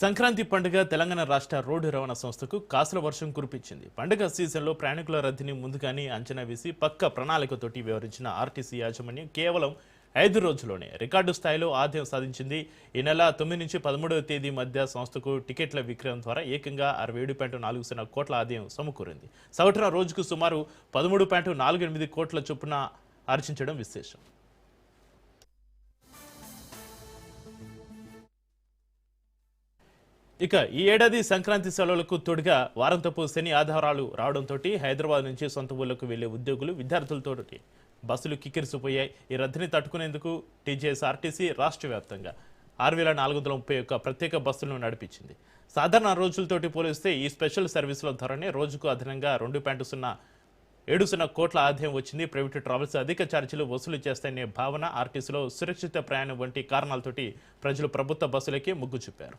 సంక్రాంతి పండుగ తెలంగాణ రాష్ట్ర రోడ్డు రవాణా సంస్థకు కాసుల వర్షం కురిపించింది. పండుగ సీజన్లో ప్రయాణికుల రద్దీని ముందుగానే అంచనా వేసి పక్క ప్రణాళికతోటి వ్యవహరించిన ఆర్టీసీ యాజమాన్యం కేవలం ఐదు రోజుల్లోనే రికార్డు స్థాయిలో ఆదాయం సాధించింది. ఈ నెల తొమ్మిది నుంచి పదమూడవ తేదీ మధ్య సంస్థకు టికెట్ల విక్రయం ద్వారా ఏకంగా అరవై ఏడు పాయింట్ నాలుగు సున్నా కోట్ల ఆదాయం సమకూరింది. సగటున రోజుకు సుమారు పదమూడు పాయింట్ నాలుగు ఎనిమిది కోట్ల చొప్పున ఆర్జించడం విశేషం. ఇక ఈ ఏడాది సంక్రాంతి సెలవులకు తోడుగా వారంతపు శని ఆధారాలు రావడంతో హైదరాబాద్ నుంచి సొంత ఊళ్ళకు వెళ్ళే ఉద్యోగులు విద్యార్థులతో బస్సులు కిక్కిరిసిపోయాయి. ఈ రద్దీని తట్టుకునేందుకు టీజేఎస్ఆర్టీసీ రాష్ట్ర వ్యాప్తంగా ఆరు వేల నాలుగు వందల ముప్పై ఒక్క ప్రత్యేక బస్సులను నడిపించింది. సాధారణ రోజులతోటి పోలిస్తే ఈ స్పెషల్ సర్వీసుల ధరనే రోజుకు అదనంగా రెండు పాయింట్ సున్నా ఏడు సున్నా కోట్ల ఆదాయం వచ్చింది. ప్రైవేట్ ట్రావెల్స్ అధిక ఛార్జీలు వసూలు చేస్తాయనే భావన ఆర్టీసీలో సురక్షిత ప్రయాణం వంటి కారణాలతోటి ప్రజలు ప్రభుత్వ బస్సులకే మొగ్గు చూపారు.